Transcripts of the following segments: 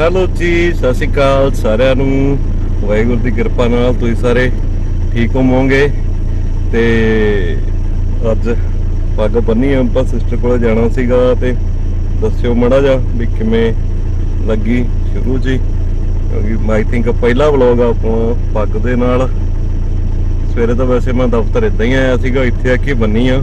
Hello ਜੀ, ਸਤਿ ਸ਼੍ਰੀ ਅਕਾਲ ਸਾਰਿਆਂ ਨੂੰ। ਵਾਹਿਗੁਰੂ ਦੀ ਕਿਰਪਾ ਨਾਲ ਤੁਸੀਂ ਸਾਰੇ ਠੀਕ ਹੋਵੋਗੇ। ਤੇ ਅੱਜ ਪੱਗ ਬੰਨੀ ਆ, ਆਪਾਂ ਸਿਸਟਰ ਕੋਲ ਜਾਣਾ ਸੀਗਾ ਤੇ ਦੱਸਿਓ ਮੜਾ ਜਾ ਵੀ ਕਿਵੇਂ ਲੱਗੀ ਸ਼ੁਰੂ ਜੀ। ਕਿਉਂਕਿ ਆਈ ਥਿੰਕ ਪਹਿਲਾ ਵਲੌਗ ਆ ਆਪਣਾ ਪੱਗ ਦੇ ਨਾਲ। ਸਵੇਰੇ ਤਾਂ ਵੈਸੇ ਮੈਂ ਦਫ਼ਤਰ ਇਦਾਂ ਹੀ ਆਇਆ ਸੀਗਾ, ਇੱਥੇ ਆ ਕੇ ਬੰਨੀ ਆ।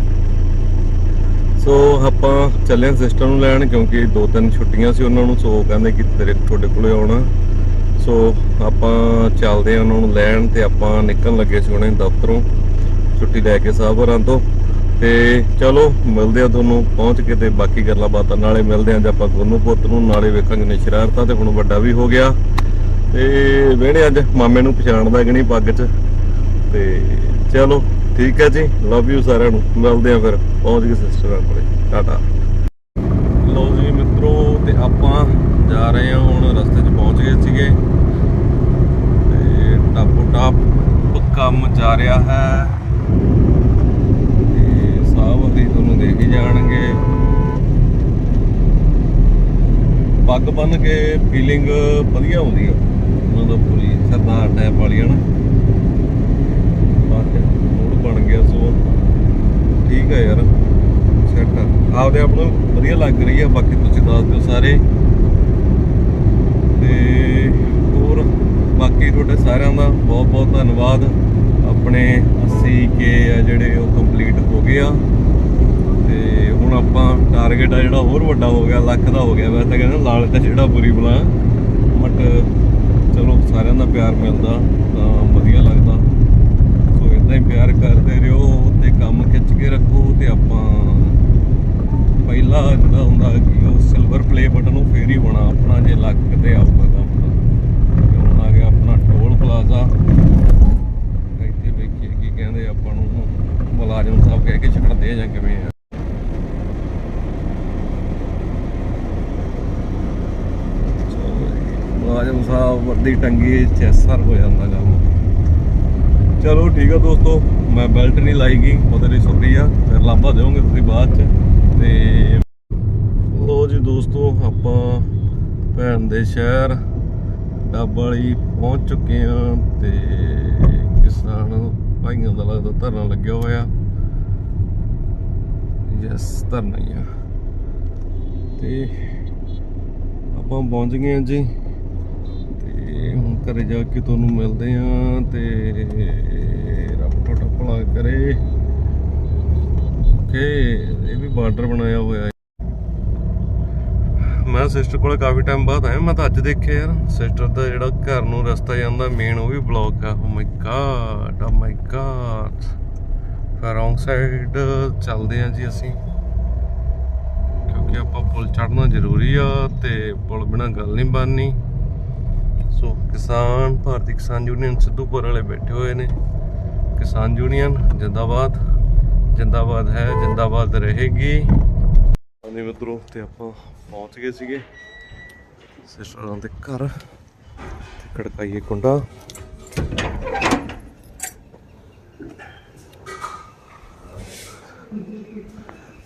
ਸੋ ਆਪਾਂ ਚੱਲੇ ਸਿਸਟਰ ਨੂੰ ਲੈਣ ਕਿਉਂਕਿ ਦੋ ਤਿੰਨ ਛੁੱਟੀਆਂ ਸੀ ਉਹਨਾਂ ਨੂੰ, ਸੋ ਕਹਿੰਦੇ ਕਿ ਤੇਰੇ ਤੁਹਾਡੇ ਕੋਲੇ ਆਉਣਾ। ਸੋ ਆਪਾਂ ਚੱਲਦੇ ਆ ਉਹਨਾਂ ਨੂੰ ਲੈਣ ਤੇ ਆਪਾਂ ਨਿਕਲਣ ਲੱਗੇ ਸੀ ਹੁਣੇ ਦਫ਼ਤਰੋਂ, ਛੁੱਟੀ ਲੈ ਕੇ ਸਾਹਿਬ ਸਾਹਬਰਾਂ ਤੋਂ। ਤੇ ਚਲੋ, ਮਿਲਦੇ ਆ ਤੁਹਾਨੂੰ ਪਹੁੰਚ ਕੇ ਤੇ ਬਾਕੀ ਗੱਲਾਂ ਬਾਤਾਂ ਨਾਲੇ ਮਿਲਦੇ ਆ ਜੇ ਆਪਾਂ ਗੁਰੂ ਪੁੱਤ ਨੂੰ, ਨਾਲੇ ਵੇਖਾਂਗੇ ਨੇ ਸ਼ਰਾਰਤਾਂ ਤੇ ਹੁਣ ਵੱਡਾ ਵੀ ਹੋ ਗਿਆ। ਤੇ ਵੇਣੇ ਅੱਜ ਮਾਮੇ ਨੂੰ ਪਛਾਣਦਾ ਕਿ ਨਹੀਂ ਪੱਗ 'ਚ। ਤੇ ਚਲੋ ਠੀਕ ਹੈ ਜੀ ਲਵ ਯੂ ਸਾਰਿਆਂ ਨੂੰ। ਮਿਲਦੇ ਆ ਫਿਰ। ਪਹੁੰਚ ਗਏ ਸਿਸਟਰਾਂ ਕੋਲੇ ਟਾਟਾ ਲਓ ਜੀ ਮਿੱਤਰੋ, ਤੇ ਆਪਾਂ ਜਾ ਰਹੇ ਹਾਂ ਹੁਣ ਰਸਤੇ 'ਚ ਪਹੁੰਚ ਗਏ ਸੀਗੇ। ਤੇ ਟਾਪੋ ਟਾਪ ਕੰਮ ਜਾ ਰਿਹਾ ਹੈ। ਤੇ ਸਾਹ ਅਸੀਂ ਤੁਹਾਨੂੰ ਦੇ ਕੇ ਜਾਣਗੇ। ਪੱਗ ਬੰਨ ਕੇ ਫੀਲਿੰਗ ਵਧੀਆ ਆਉਂਦੀ ਆ। ਉਹਨਾਂ ਦਾ ਪੂਰੀ ਸਰਦਾਰ ਟਾਈਪ ਵਾਲੀ ਹਨਾ ਬਾਤ ਮੂਡ ਬਣ ਗਿਆ ਸੋ ਠੀਕ ਹੈ ਯਾਰ ਸੈਟ ਆਪਦੇ ਆਪ ਨੂੰ ਵਧੀਆ ਲੱਗ ਰਹੀ ਹੈ ਬਾਕੀ ਤੁਸੀਂ ਦੱਸ ਦਿਓ ਸਾਰੇ। ਤੇ ਹੋਰ ਬਾਕੀ ਤੁਹਾਡੇ ਸਾਰਿਆਂ ਦਾ ਬਹੁਤ ਬਹੁਤ ਧੰਨਵਾਦ। ਆਪਣੇ 80 ਕੇ ਆ ਜਿਹੜੇ ਉਹ ਕੰਪਲੀਟ ਹੋ ਗਏ ਆ। ਤੇ ਹੁਣ ਆਪਾਂ ਟਾਰਗੇਟ ਆ ਜਿਹੜਾ ਹੋਰ ਵੱਡਾ ਹੋ ਗਿਆ, ਲੱਖ ਦਾ ਹੋ ਗਿਆ। ਵੈਸੇ ਤਾਂ ਕਹਿੰਦੇ ਲਾਲਚ ਆ ਜਿਹੜਾ ਬੁਰੀ ਬਲਾ ਬਟ ਚਲੋ ਸਾਰਿਆਂ ਦਾ ਪਿਆਰ ਮਿਲਦਾ, ਤਾਂ ਵਧੀਆ ਲੱਗਦਾ। ਸੋ ਇਦਾਂ ਹੀ ਪਿਆਰ ਕਰਦੇ ਰਹੋ ਤੇ ਕੰਮ ਖਿੱਚ ਕੇ ਰੱਖੋ ਤੇ ਆਪਾਂ ਪਹਿਲਾ ਜਿਹੜਾ ਹੁੰਦਾ ਕਿ ਉਹ ਸਿਲਵਰ ਪਲੇ ਬਟਨ ਉਹ ਫੇਰ ਹੀ ਬਣਾ, ਆਪਣਾ ਜੇ ਲੱਕ ਤੇ ਆਊਗਾ ਕੰਮ ਦਾ ਹੁਣ ਆ ਗਿਆ ਆਪਣਾ ਟੋਲ ਪਲਾਜ਼ਾ। ਇੱਥੇ ਵੇਖੀਏ ਕੀ ਕਹਿੰਦੇ ਆਪਾਂ ਨੂੰ। ਮੁਲਾਜ਼ਮ ਸਾਹਿਬ ਕਹਿ ਕੇ ਛੱਡਦੇ ਜਾਂ ਕਿਵੇਂ ਆ। ਮੁਲਾਜ਼ਮ ਸਾਹਿਬ ਵਰਦੀ ਟੰਗੀ ਚੈਸਰ ਹੋ ਜਾਂਦਾ ਕੰਮ। ਚਲੋ ਠੀਕ ਆ ਦੋਸਤੋ, ਮੈਂ ਬੈਲਟ ਨਹੀਂ ਲਾਈਗੀ ਉਹਦੇ ਲਈ ਸ਼ੁਕਰੀਆ। ਫਿਰ ਲਾਂਭਾ ਦਿਓਗੇ ਤੁਸੀਂ ਬਾਅਦ ਚ। ਤੇ ਲੋ ਜੀ ਦੋਸਤੋ, ਆਪਾਂ ਭੈਣ ਦੇ ਸ਼ਹਿਰ ਡੱਬ ਵਾਲੀ ਪਹੁੰਚ ਚੁੱਕੇ ਹਾਂ ਤੇ ਕਿਸਾਨ ਭਾਈਆਂ ਦਾ ਲੱਗਦਾ ਧਰਨਾ ਲੱਗਿਆ ਹੋਇਆ। ਯੈਸ ਧਰਨਾ ਹੀ ਆ। ਤੇ ਆਪਾਂ ਪਹੁੰਚ ਗਏ ਹਾਂ ਜੀ। ਤੇ ਹੁਣ ਘਰੇ ਜਾ ਕੇ ਤੁਹਾਨੂੰ ਮਿਲਦੇ ਆ ਤੇ ਰੱਬ ਤੁਹਾਡਾ ਭਲਾ ਕਰੇ। ਓਕੇ, ਇਹ ਵੀ ਬਾਰਡਰ ਬਣਾਇਆ ਹੋਇਆ ਹੈ। ਮੈਂ ਸਿਸਟਰ ਕੋਲੇ ਕਾਫੀ ਟਾਈਮ ਬਾਅਦ ਆਇਆ, ਮੈਂ ਤਾਂ ਅੱਜ ਦੇਖਿਆ ਯਾਰ ਸਿਸਟਰ ਦਾ ਜਿਹੜਾ ਘਰ ਨੂੰ ਰਸਤਾ ਜਾਂਦਾ ਮੇਨ ਉਹ ਵੀ ਬਲੌਕ ਆ। Oh my god oh my god ਫਿਰ ਰੋਂਗ ਸਾਈਡ ਚੱਲਦੇ ਆ ਜੀ ਅਸੀਂ। ਕਿਉਂਕਿ ਆਪਾਂ ਪੁਲ ਚੜਨਾ ਜ਼ਰੂਰੀ ਆ ਤੇ ਪੁਲ ਬਿਨਾ ਗੱਲ ਨਹੀਂ ਬਣਨੀ। ਸੋ ਕਿਸਾਨ, ਭਾਰਤੀ ਕਿਸਾਨ ਯੂਨੀਅਨ ਸਿੱਧੂਪੁਰ ਵਾਲੇ ਬੈਠੇ ਹੋਏ ਨੇ। ਕਿਸਾਨ ਯੂਨੀਅਨ, ਜਿੰਦਾਬਾਦ। ਜਿੰਦਾਬਾਦ ਹੈ, ਜਿੰਦਾਬਾਦ ਰਹੇਗੀ। ਹਾਂਜੀ ਮਿੱਤਰੋ, ਤੇ ਆਪਾਂ ਪਹੁੰਚ ਗਏ ਸੀਗੇ ਸਿਸਟਰਾਂ ਦੇ ਘਰ। ਤੇ ਖੜਕਾਈਏ ਕੁੰਡਾ।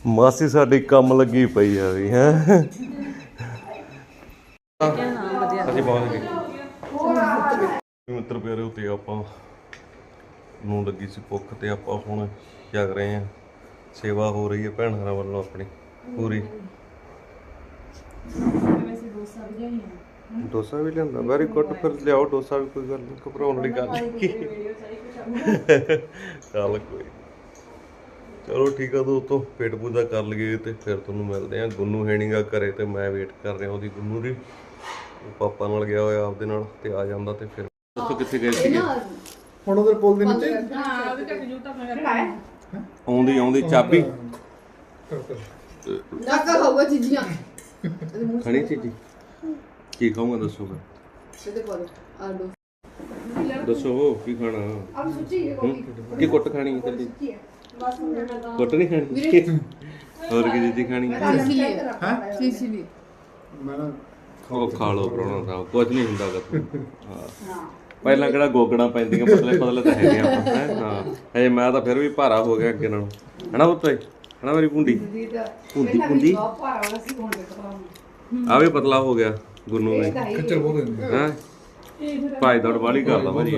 ਮਾਸੀ, ਸਾਡੀ ਕੰਮ ਲੱਗੀ ਪਈ ਆ ਵੀ, ਹੈ ਅਸੀਂ ਪਹੁੰਚ ਗਏ ਮਿੱਤਰ ਪਿਆਰੇ ਉਤੇ ਆਪਾਂ ਨੂੰ ਲੱਗੀ ਸੀ ਭੁੱਖ ਤੇ ਆਪਾਂ ਹੁਣ ਜਗ ਰਹੇ ਹਾਂ। ਸੇਵਾ ਹੋ ਰਹੀ ਹੈ ਭੈਣਾਂ ਵੱਲੋਂ ਆਪਣੀ ਪੂਰੀ। ਡੋਸਾ ਵੀ ਲਿਆਂਦਾ। ਵੈਰੀ ਗੁੱਡ ਫਿਰ ਲਿਆਓ ਡੋਸਾ ਵੀ ਕੋਈ ਗੱਲ ਨਹੀਂ ਘਬਰਾਉਣ ਵਾਲੀ ਗੱਲ ਨਹੀਂ। ਚੱਲ ਕੋਈ। ਚਲੋ ਠੀਕ ਆ ਦੋਸਤੋ ਪੇਟ ਪੂਜਾ ਕਰ ਲਈਏ ਤੇ ਫਿਰ ਤੁਹਾਨੂੰ ਮਿਲਦੇ ਆ ਗੁੰਨੂ ਹੈਣੀਗਾ ਘਰੇ ਤੇ ਮੈਂ ਵੇਟ ਕਰ ਰਿਹਾ ਉਹਦੀ ਗੁੰਨੂ ਦੀ। ਉਹ ਪਾਪਾ ਨਾਲ ਗਿਆ ਹੋਇਆ ਆਪਦੇ ਨਾਲ ਤੇ ਆ ਜਾਂਦਾ ਤੇ ਫਿਰ ਦੱਸੋ ਕਿੱਥੇ ਗਏ ਸੀਗੇ? ਹੁਣ ਉਧਰ ਪੁਲ ਦੇ ਨੀਚੇ ਆਉਂਦੀ ਆਉਂਦੀ ਚਾਬੀ। ਨਾਕਾ ਹੋਊਗਾ ਚੀਜ਼ੀਆਂ। ਖਣੀ ਚੀਜੀ। ਕੀ ਖਾਊਂਗਾ ਦੱਸੋ ਫਿਰ? ਸਿੱਧੇ ਕੋਲ ਆਲੂ। ਦੱਸੋ ਕੀ ਖਾਣਾ? ਹੈ? ਕੀ ਕੁੱਟ ਖਾਣੀ ਹੈ ਕੱਲੀ ਕੁੱਟ ਨਹੀਂ ਖਾਣੀ? ਹੋਰ ਕੀ ਚੀਜ਼ੀ ਖਾਣੀ ਹੈ? ਸੀਸੀਲੀ ਹਾਂ? ਸੀਸੀਲੀ ਮੈਂ ਨਾ ਉਹ ਖਾ ਲਓ ਪ੍ਰੋਣਾ ਸਾਹਿਬ ਕੁਝ ਨਹੀਂ ਹੁੰਦਾ ਗਾ ਹਾਂ। ਪਹਿਲਾਂ ਕਿਹੜਾ ਗੋਗਣਾ ਪੈਂਦੀਆਂ ਪਤਲੇ ਪਤਲੇ ਤਾਂ ਹੈਗੇ ਆਪਾਂ ਹੈਂ? ਹਾਂ। ਹਜੇ ਮੈਂ ਤਾਂ ਫਿਰ ਵੀ ਭਾਰਾ ਹੋ ਗਿਆ ਅੱਗੇ ਨਾਲੋਂ। ਹਨਾ ਪੁੱਤੇ ਹਨਾ ਮੇਰੀ ਪੁੰਡੀ ਹੁਣ ਦੇਖੋ ਆ ਵੀ ਪਤਲਾ ਹੋ ਗਿਆ ਗੁੰਨੂ ਨੇ ਖਿੱਚਰ ਬਹੁਤ ਹੁੰਦੀ ਹਾਂ। ਭਾਈ ਦੌੜ ਵਾਲੀ ਕਰਦਾ ਭਾਜੀ।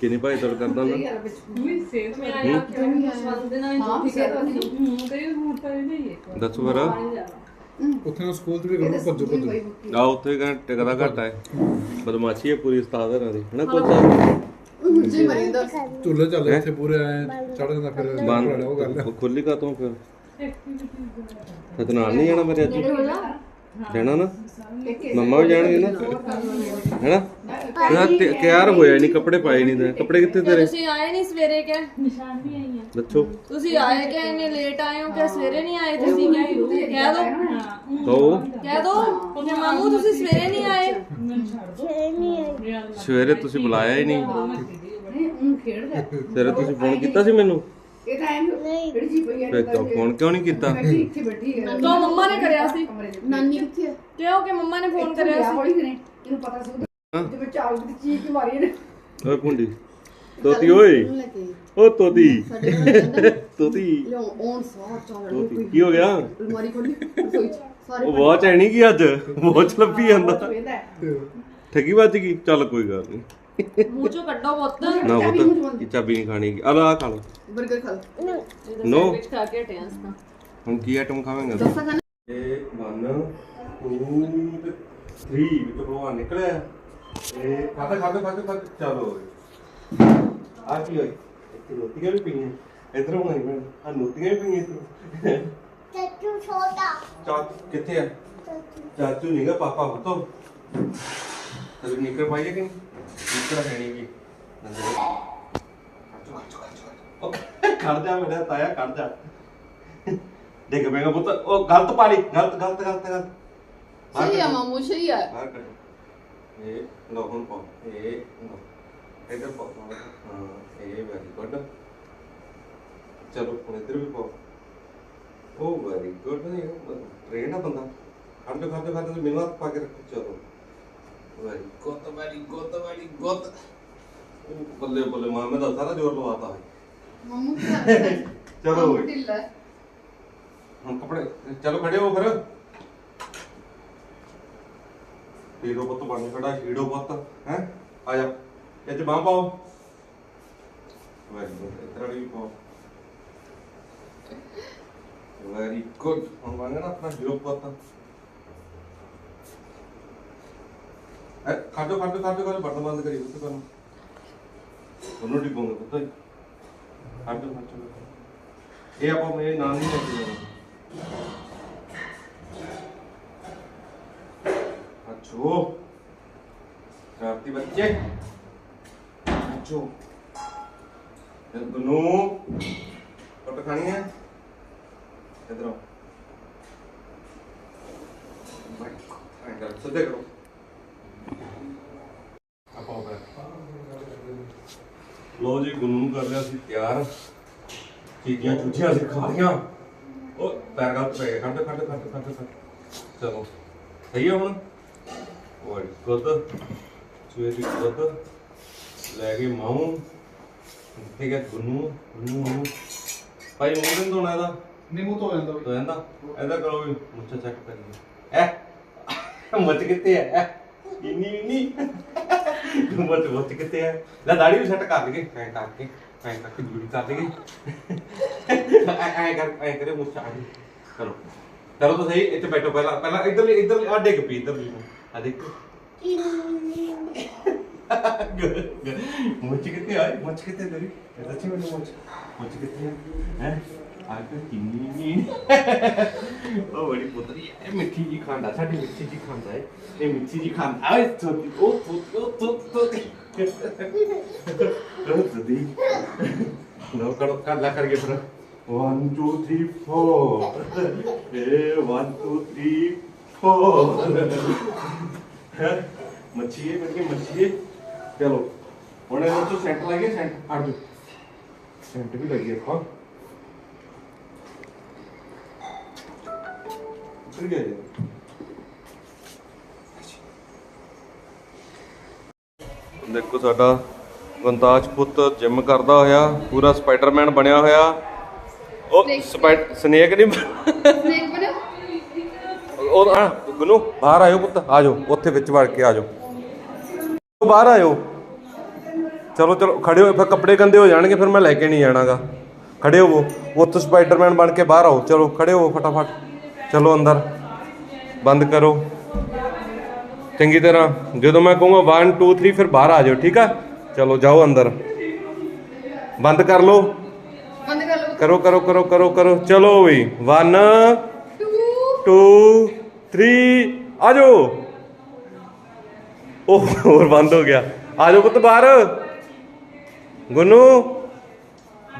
ਕਿੰਨੀ ਭਾਈ ਦੌੜ ਕਰਦਾ ਹੁੰਦਾ? ਯਾਰ ਵਿੱਚ ਹਾਂ ਠੀਕ ਹੈ। ਦੱਸੋ ਫਿਰ। ਉੱਥੇ ਨਾ ਸਕੂਲ 'ਚ ਵੀ ਕਰੋ ਭੱਜੋ ਭੱਜੋ ਆ ਉੱਥੇ ਕਹਿੰਦਾ ਟਿਕਦਾ ਘੱਟ ਹੈ। ਬਦਮਾਸ਼ੀ ਹੈ ਪੂਰੀ ਉਸਤਾਦ ਇਹਨਾਂ ਦੀ। ਹਨਾ ਕੋਚ ਜੀ ਝੂਲੇ ਚੱਲੇ ਇੱਥੇ ਪੂਰੇ ਆਏ ਚੜ ਜਾਂਦਾ ਫਿਰ ਉਹ ਗੱਲ ਖੁੱਲੀ ਕਾ ਤੂੰ ਫਿਰ? ਤੇ ਤੂੰ ਨਾਲ ਨਹੀਂ ਜਾਣਾ ਮੇਰੇ ਅੱਜ। ਜਾਣਾ ਨਾ? ਮੰਮਾ ਵੀ ਜਾਣਗੇ ਨਾ? ਨਾ ਤੇ ਤਿਆਰ ਹੋਇਆ ਨਹੀਂ ਕੱਪੜੇ ਪਾਏ ਨਹੀਂ ਤੇ। ਕੱਪੜੇ ਕਿੱਥੇ ਤੇਰੇ? ਤੁਸੀਂ ਆਏ ਨਹੀਂ ਸਵੇਰੇ ਕਿ? ਦੱਸੋ। ਤੁਸੀਂ ਆਏ ਕਿ ਇੰਨੇ ਲੇਟ ਆਏ ਹੋ ਕਿ ਸਵੇਰੇ ਨਹੀਂ ਆਏ ਤੁਸੀਂ? ਕਹਿ ਕਹਿ ਦੋ। ਤੋ ਕਹਿ ਦੋ। ਕਿ ਮਾਮੂ ਤੁਸੀਂ ਸਵੇਰੇ ਨਹੀਂ ਆਏ? ਸਵੇਰੇ ਤੁਸੀਂ ਬੁਲਾਇਆ ਹੀ ਨਹੀਂ। ਨਹੀਂ ਉਹ ਖੇਡਦਾ ਸਵੇਰੇ ਤੁਸੀਂ ਫੋਨ ਕੀਤਾ ਸੀ ਮੈਨੂੰ? ਫਿਰ ਤੂੰ ਫੋਨ ਕਿਉਂ ਨਹੀਂ ਕੀਤਾ? ਬੈਠੀ ਇੱਥੇ ਬੈਠੀ ਹੈ ਤਾਂ ਮੰਮਾ ਨੇ ਕਰਿਆ ਸੀ। ਨਾਨੀ ਕਿੱਥੇ ਕਿਉਂ ਕਿ ਮੰਮਾ ਨੇ ਫੋਨ ਕਰਿਆ ਸੀ ਹੌਲੀ ਕਰੇ ਇਹਨੂੰ ਪਤਾ ਸੀ ਉਹਦੇ ਜਿਵੇਂ ਚਾਲ ਦੀ ਚੀਕ ਹੀ ਮਾਰੀ ਨੇ ਓਏ ਪੁੰਡੀ ਤੋਤੀ ਓਏ। ਲੈ ਕੇ ਓ ਤੋਤੀ। ਸਾਡੇ ਨਾਲ ਕਹਿੰਦਾ ਤੋਤੀ। ਲਿਓ ਔਨ ਸਾਹ ਚਾਹ ਤੋਤੀ ਕੀ ਹੋ ਗਿਆ? ਅਲਮਾਰੀ ਖੋਲੀ ਰਸੋਈ ਚ ਸਾਰੇ ਉਹ ਵਾਚ ਹੈ ਨਹੀਂ ਕੀ ਅੱਜ? ਵਾਚ ਲੱਭੀ ਜਾਂਦਾ। ਵੇਦਾ ਠੱਗੀ ਵੱਜ ਗਈ। ਚੱਲ ਕੋਈ ਗੱਲ ਨਹੀਂ ਮੂੰਹ ਚੋਂ ਕੱਢੋ ਪੁੱਤ। ਨਾ ਉਹ ਤਾਂ ਚਾਬੀ ਨਹੀਂ ਖਾਣੀ ਆ ਲੈ ਖਾ ਲਓ 버ਗਰ ਖਾ ਲਓ No. ਵਿੱਚ ਖਾ ਕੇ ਹਟਿਆ ਸੀ ਤਾਂ। ਹੁਣ ਕੀ ਆਈਟਮ ਖਾਵਾਂਗੇ ਦੱਸਾਂ ਇਹ 1 2 3 ਵਿੱਚ ਭਗਵਾਨ ਨਿਕਲਿਆ। ਇਹ ਖਾਦਾ ਖਾਦਾ ਖਾਦਾ ਖਾਦਾ ਚਲੋ ਆ ਕੀ ਹੋਈ ਇੱਥੇ ਰੋਟੀਆਂ ਵੀ ਪਈਆਂ ਇਧਰ ਹੋਣੀ ਮੈਂ ਆ ਨੋਟੀਆਂ ਵੀ ਪਈਆਂ ਇੱਧਰ ਚਾਚੂ ਛੋਟਾ ਚਾ ਕਿੱਥੇ ਆ ਚਾਚੂ ਨਹੀਂਗਾ ਪਾਪਾ ਹਤੋ ਤੇ ਨਿਕਰ ਪਾਈਏ ਕਿ ਨਿਕਰ ਹੈ ਨਹੀਂ ਕੀ ਖੜ ਜਾ ਮੇਰਾ ਤਾਇਆ ਖੜ ਜਾ ਦੇਖ ਮੇਗਾ ਪੁੱਤ ਉਹ ਗਲਤ ਪਾਲੀ ਗਲਤ ਗਲਤ ਗਲਤ ਗਲਤ ਸਹੀ ਆ ਮਾਮੂ, ਸਹੀ ਆ। ਬਾਹਰ ਕੱਢੋ। ਹੁਣ ਪਾਓ ਇਹ ਲਓ। ਇੱਧਰ ਪਾਓ ਹਾਂ ਇਹ ਵੈਰੀ ਗੁੱਡ ਚਲੋ ਹੁਣ ਇੱਧਰ ਵੀ ਪਾਓ ਉਹ ਵੈਰੀ ਗੁੱਡ ਨਹੀਂ ਟ੍ਰੇਨ ਆ ਬੰਦਾ। ਖੜ ਜਾ ਖੜ ਜਾ ਖੜ ਜਾ ਮੈਨੂੰ ਹੱਥ ਪਾ ਕੇ ਰੱਖੋ ਚਲੋ। Very good very good very good ਉਹ ਬੱਲੇ ਬੱਲੇ ਮਾਂ ਮੈਂ ਤਾਂ ਸਾਰਾ ਜ਼ੋਰ ਲਵਾਤਾ ਹੈ ਮਾਮੂ ਚਲੋ। ਢਿੱਲਾ। ਹੁਣ ਕੱਪੜੇ ਚਲੋ ਖੜੇ ਹੋ ਫਿਰ। ਹੀਰੋ ਪੁੱਤ ਬਣ ਖੜਾ ਹੀਰੋ ਪੁੱਤ, ਹੈ? ਆ ਜਾ, ਇਹ ਚ ਬਾਹ ਪਾਓ। ਵੈਰੀ ਗੁੱਡ ਇਧਰ ਵਾਲੀ ਵੀ ਪਾਓ। ਵੈਰੀ ਗੁੱਡ ਹੁਣ ਬਣ ਨਾ ਆਪਣਾ ਹੀਰੋ ਪੁੱਤ। ਐ ਖਾਦੋ ਖਾਦੋ ਖਾਦੋ ਖਾਦੋ ਬਟਨ ਬੰਦ ਕਰੀ ਉੱਤੇ ਤੁਹਾਨੂੰ। ਉਹਨੂੰ ਡਿਪੋਂਗੇ ਪੁੱਤ ਖਾਦੋ ਖਾਦੋ ਇਹ ਆਪਾਂ ਮੇਰੇ ਨਾਲ ਨਹੀਂ ਲੈ ਕੇ ਜਾਣਾ। ਹੈ ਇਧਰ ਆਓ ਬਾਈ ਅੰਦਰ ਸਿੱਧੇ ਕਰੋ ਆਪਾਂ ਉਹ ਲੋ ਜੀ ਗੁੰਨੂ ਨੂੰ ਕਰ ਲਿਆ ਸੀ ਤਿਆਰ ਚੀਜ਼ੀਆਂ ਚੁੱਚੀਆਂ ਸੀ ਖਾ ਲੀਆਂ ਉਹ ਪੈਰ ਗਲਤ ਪੈ ਗਏ ਖੱਡ ਖੱਡ ਖੱਡ ਖੱਡ ਖੱਡ ਚਲੋ ਸਹੀ ਹੈ ਹੁਣ ਓਏ ਗੁੱਦ ਸੂਏ ਦੀ ਗੁੱਦ ਲੈ ਗਏ ਮਾਉ ਠੀਕ ਹੈ ਗੁੰਨੂ ਗੁੰਨੂ ਮਾਊ। ਭਾਈ ਮੂੰਹ ਨਹੀਂ ਧੋਣਾ ਇਹਦਾ? ਨਿੰਮੂ ਤੋਂ ਜਾਂਦਾ ਤੋ ਇਹਦਾ ਇਹਦਾ ਕਰੋ ਵੀ ਮੁੱਛਾ ਚੈੱਕ ਕਰੀਏ ਐ ਮੁੱਛ ਕਿੱਥੇ ਐ? ਇੰਨੀ ਇੰਨੀ ਮੁੱਛ ਮੁੱਛ ਕਿੱਥੇ ਐ? ਲੈ ਦਾੜੀ ਵੀ ਸੈੱਟ ਕਰ ਲਈਏ। ਐ ਕਰਕੇ ਐ ਕਰਕੇ ਜੂੜੀ ਕਰ ਲਈਏ। ਐ ਐ ਕਰ ਐ ਕਰੇ ਮੁੱਛ। ਆ ਕਰੋ ਚਲੋ ਤਾਂ ਸਹੀ ਇੱਥੇ ਬੈਠੋ ਪਹਿਲਾਂ। ਪਹਿਲਾਂ ਇੱਧਰ ਇੱਧਰ ਆ ਡਿੱਗ ਪਈ ਇੱਧਰ ਵੀ ਆ ਦੇਖੋ ਮੁੱਛ ਕਿੱਥੇ ਆ ਮੁੱਛ ਕਿੱਥੇ ਤੇਰੀ ਇਹ ਦੱਸੀ ਮੈਨੂੰ ਮੁੱਛ ਮੁੱਛ ਕਿੱਥੇ ਹੈ ਆ ਕੇ ਕਿੰਨੀ ਨੀ ਉਹ ਬੜੀ ਪੁੱਤਰੀ ਇਹ ਮਿੱਠੀ ਜੀ ਖਾਂਦਾ ਸਾਡੀ ਮਿੱਠੀ ਜੀ ਖਾਂਦਾ ਹੈ ਇਹ ਮਿੱਠੀ ਜੀ ਖਾਂਦਾ ਆਏ ਤੋਤੀ ਉਹ ਤੋਤੀ ਉਹ ਤੋਤੀ ਤੋਤੀ ਤੋਤੀ ਲੋ ਕਰੋ ਕਰ ਲਾ ਕਰਕੇ ਫਿਰ 1 2 3 4 1 2 3 4 ਮੱਛੀ ਹੈ? ਮੇਰੇ ਮੱਛੀ ਹੈ ਚਲੋ ਹੁਣ ਇਹਨਾਂ ਤੋਂ ਸੈਂਟ ਲਾਈਏ ਸੈਂਟ ਹਟ ਜਾਓ ਸੈਂਟ ਵੀ ਲੱਗੀ ਰੱਖੋ ਉੱਤਰ ਗਿਆ ਜੀ। ਦੇਖੋ ਸਾਡਾ ਗੰਤਾਜ ਪੁੱਤ ਜਿਮ ਕਰਦਾ ਹੋਇਆ ਪੂਰਾ ਸਪਾਈਡਰਮੈਨ ਬਣਿਆ ਹੋਇਆ। ਉਹ ਸਪਾਈਡ ਸਨੇਕ ਨਹੀਂ ਉਹ ਆ ਗੁੰਨੂ ਬਾਹਰ ਆਇਓ ਪੁੱਤ ਆ ਜਾਓ ਉੱਥੇ ਵਿੱਚ ਵੜ ਕੇ ਆ ਜਾਓ। ਬਾਹਰ ਆਇਓ। ਚਲੋ ਚਲੋ ਖੜੇ ਹੋ ਫਿਰ ਕੱਪੜੇ ਗੰਦੇ ਹੋ ਜਾਣਗੇ ਫਿਰ ਮੈਂ ਲੈ ਕੇ ਨਹੀਂ ਜਾਣਾਗਾ। ਖੜੇ ਹੋਵੋ ਉੱਥੇ ਸਪਾਈਡਰਮੈਨ ਬਣ ਕੇ ਬਾਹਰ ਆਓ। ਚਲੋ ਖੜੇ ਹੋਵੋ ਫਟਾਫਟ। ਚਲੋ ਅੰਦਰ। ਬੰਦ ਕਰੋ। ਚੰਗੀ ਤਰ੍ਹਾਂ ਜਦੋਂ ਮੈਂ ਕਹੂੰਗਾ 1 2 3 ਫਿਰ ਬਾਹਰ ਆ ਜਾਓ ਠੀਕ ਆ? ਚਲੋ ਜਾਓ ਅੰਦਰ। ਬੰਦ ਕਰ ਲਓ। ਬੰਦ ਕਰ ਲਓ। ਕਰੋ ਕਰੋ ਕਰੋ ਕਰੋ ਕਰੋ। ਚਲੋ ਵੀ 1 2 3 ਆਜੋ। ਉਹ ਹੋਰ ਬੰਦ ਹੋ ਗਿਆ। ਆ ਜਾਓ ਕੁੱਤ ਬਾਹਰ। ਗੁੰਨੂ,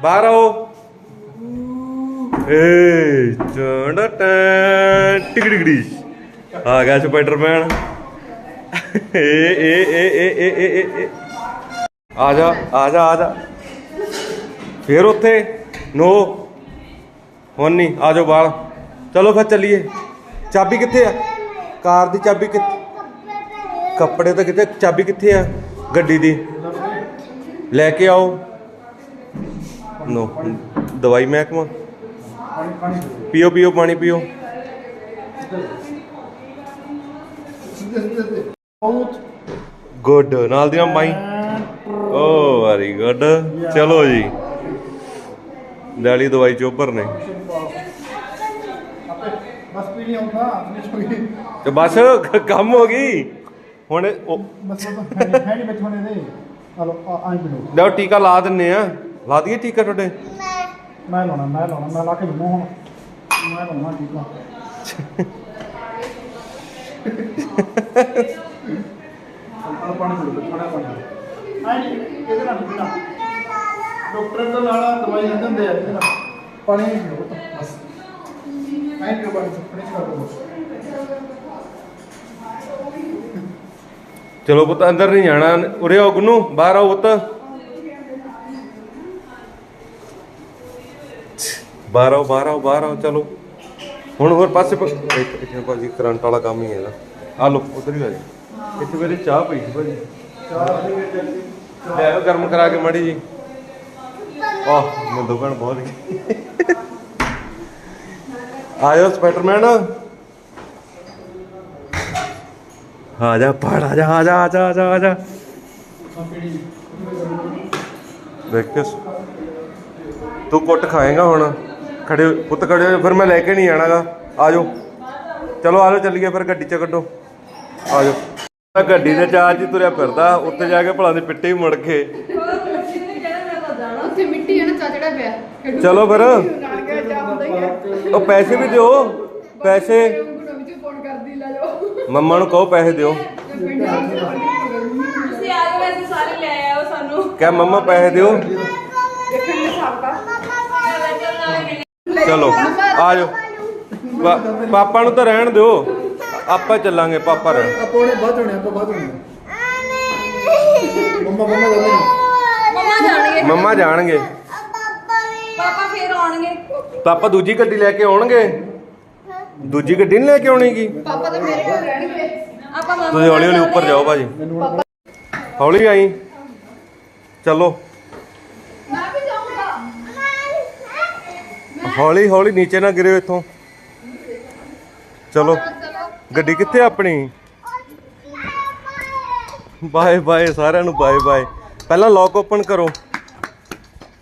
ਬਾਹਰ ਆਓ। ਏ, ਚੰਡ ਟੈਂ ਟਿਕੜਿਕੜੀ ਆ ਗਿਆ ਸਪਾਈਡਰਮੈਨ ਏ ਏ ਏ ਏ ਏ ਏ ਏ ਆ ਜਾ ਆ ਜਾ ਆ ਜਾ। ਫੇਰ ਉੱਥੇ। ਨੋ। ਹੁਣ ਨਹੀਂ ਆ ਜਾਓ ਬਾਹਰ। ਚਲੋ ਫਿਰ ਚੱਲੀਏ। ਚਾਬੀ ਕਿੱਥੇ ਆ? ਕਾਰ ਦੀ ਚਾਬੀ ਕਿੱਥੇ? ਕੱਪੜੇ ਤਾਂ ਕਿੱਥੇ? ਚਾਬੀ ਕਿੱਥੇ ਆ ਗੱਡੀ ਦੀ? ਲੈ ਕੇ ਆਓ। ਨੋ, ਦਵਾਈ ਮਹਿਕਮਾ। ਪੀਓ ਪੀਓ, ਪਾਣੀ ਪੀਓ। ਗੁੱਡ, ਨਾਲ ਦੀ ਨਾਲ ਮਾਈ। ਓ, ਵੈਰੀ ਗੁੱਡ। ਚਲੋ ਜੀ। ਡੈਡੀ ਦਵਾਈ ਚੋਪਰ ਨੇ ਬਸ ਪੀ ਲਿਆ ਉਠਾ ਫਿਨਿਸ਼ ਹੋ ਗਈ। ਤੇ ਬਸ ਕੰਮ ਹੋ ਗਈ? ਹੁਣ ਉਹ ਮਤਲਬ ਹੈ ਨਹੀਂ- ਦੇ ਹਲੋ ਆਂ ਲਓ। ਟੀਕਾ ਲਾ ਦਿੰਨੇ ਆ। ਲਾ ਦਈਏ ਟੀਕਾ ਤੁਹਾਡੇ? ਮੈਂ ਲਾਉਣਾ ਮੈਂ ਲਾਉਣਾ ਮੈਂ ਲਾ ਕੇ ਦਿੰਦਾ ਹੁਣ। ਮੈਂ ਲਾਉਣਾ ਪਾਣੀ ਥੋੜਾ ਪਾਣੀ। ਇਹਦੇ ਨਾਲ ਪੀਣਾ ਡਾਕਟਰ ਦਾ ਨਾਲ ਦਵਾਈ ਲੈਂਦੇ ਹੁੰਦੇ ਆ ਇਹਦੇ ਨਾਲ। ਪਾਣੀ ਨਹੀਂ ਪੀਓ ਬਸ। ਆਈ ਪੀਓ ਪਾਣੀ ਫਿਨਿਸ਼ ਕਰ ਦੋ ਚਲੋ ਪੁੱਤ, ਅੰਦਰ ਨਹੀਂ ਜਾਣਾ। ਉਰੇ ਆਓ ਗੁੰਨੂ, ਬਾਹਰ ਆਓ ਪੁੱਤ। ਬਾਹਰ ਆਓ ਬਾਹਰ ਆਓ ਬਾਹਰ ਆਓ, ਚਲੋ। ਹੁਣ ਹੋਰ ਪਾਸੇ ਪ- ਭਾਜੀ ਕਰੰਟ ਵਾਲਾ ਕੰਮ ਹੀ ਹੈ ਇਹਦਾ। ਆ ਲੋ ਉਧਰ ਹੀ ਆ ਜੀ ਇੱਥੇ ਮੇਰੇ ਚਾਹ ਪਈ ਸੀ ਭਾਜੀ। ਲੈ ਗਰਮ ਕਰਾ ਕੇ ਮਾੜੀ ਜੀ ਆਹ ਮੈਂ ਦੁਕਾਨ ਬਹੁਤ ਆਇਓ ਸਪਾਈਡਰਮੈਨ। ਆ ਜਾ, ਪੜ, ਆ ਜਾ ਆ ਜਾ ਆ ਜਾ ਆ ਜਾ ਆ ਜਾ। ਦੇਖ ਤੂੰ ਕੁੱਟ ਖਾਏਗਾ ਹੁਣ। ਖੜੇ ਪੁੱਤ ਖੜੇ ਫਿਰ ਮੈਂ ਲੈ ਕੇ ਨਹੀਂ ਜਾਣਾਗਾ ਆ ਜਾਓ ਚਲੋ ਆ ਜਾਓ ਚੱਲੀਏ ਫਿਰ ਗੱਡੀ ਚ ਕੱਢੋ। ਆ ਜਾਓ ਗੱਡੀ ਦੇ ਚਾਰਜ ਹੀ ਤੁਰਿਆ ਫਿਰਦਾ ਉੱਤੇ ਜਾ ਕੇ ਭਲਾ ਦੀ ਪਿੱਟੇ ਹੀ ਮੁੜ ਕੇ। ਹੈ ਪਿਆ? ਚਲੋ ਫਿਰ। ਉਹ ਪੈਸੇ ਵੀ ਦਿਓ ਪੈਸੇ। ਗੁਰੂ ਵਿੱਚ ਫੋਨ ਕਰਦੀ ਲੈ ਜਾਓ। ਮੰਮਾ ਨੂੰ ਕਹੋ ਪੈਸੇ ਦਿਓ। ਤੁਸੀਂ ਆਏ ਵੈਸੇ ਸਾਰੇ ਲੈ ਆਓ ਸਾਨੂੰ। ਕਹਿ ਮੰਮਾ ਪੈਸੇ ਦਿਓ? ਚਲੋ ਆ ਜਾਓ। ਪਾਪਾ ਨੂੰ ਤਾਂ ਰਹਿਣ ਦਿਓ। ਆਪਾਂ ਚੱਲਾਂਗੇ ਪਾਪਾ ਰਹਿਣ। ਆਪਾਂ ਉਹਨੇ ਬਾਅਦ ਹੋਣੇ ਆਪਾਂ ਬਾਅਦ ਹੋਣੇ। ਜਾਣਗੇ। ਮੰਮਾ ਜਾਣਗੇ। ਪਾਪਾ ਫੇਰ ਆਉਣਗੇ। ਪਾਪਾ ਦੂਜੀ ਗੱਡੀ ਲੈ ਕੇ ਆਉਣਗੇ? ਦੂਜੀ ਗੱਡੀ ਨਹੀਂ ਲੈ ਕੇ ਆਉਣੀਗੀ ਪਾਪਾ ਤਾਂ ਮੇਰੇ ਕੋਲ ਰਹਿਣਗੇ। ਆਪਾਂ ਮੰਮਾ ਤੁਸੀਂ ਹੌਲੀ ਹੌਲੀ ਉੱਪਰ ਜਾਓ ਭਾਜੀ। ਹੌਲੀ ਆਈ। ਚਲੋ। ਮੈਂ ਵੀ ਜਾਊਂਗਾ। ਹੌਲੀ ਹੌਲੀ ਨੀਚੇ ਨਾ ਗਿਰਿਓ ਇੱਥੋਂ। ਚਲੋ। ਗੱਡੀ ਕਿੱਥੇ ਆਪਣੀ? ਬਾਏ ਬਾਏ ਸਾਰਿਆਂ ਨੂੰ ਬਾਏ ਬਾਏ। ਪਹਿਲਾਂ ਲੌਕ ਓਪਨ ਕਰੋ।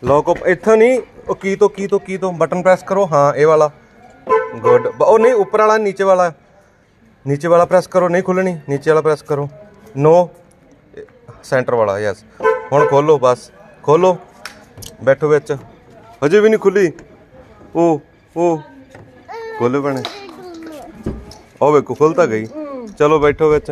ਲੌਕ ਓਪ ਇੱਥੋਂ ਨਹੀਂ ओ, की तो की तो की तो बटन प्रेस करो। हाँ ये वाला। गुड ओ, नहीं उपर वाला, नीचे वाला। नीचे वाला प्रेस करो, नहीं खुलनी। नीचे वाला प्रेस करो। नो सेंटर वाला यस हूँ खोलो, बस। खोलो। बैठो बिच। हजे भी नहीं खुली। ओ ओ। खोलो भैने। ओ, वेखो, खुलता गई। चलो बैठो बिच।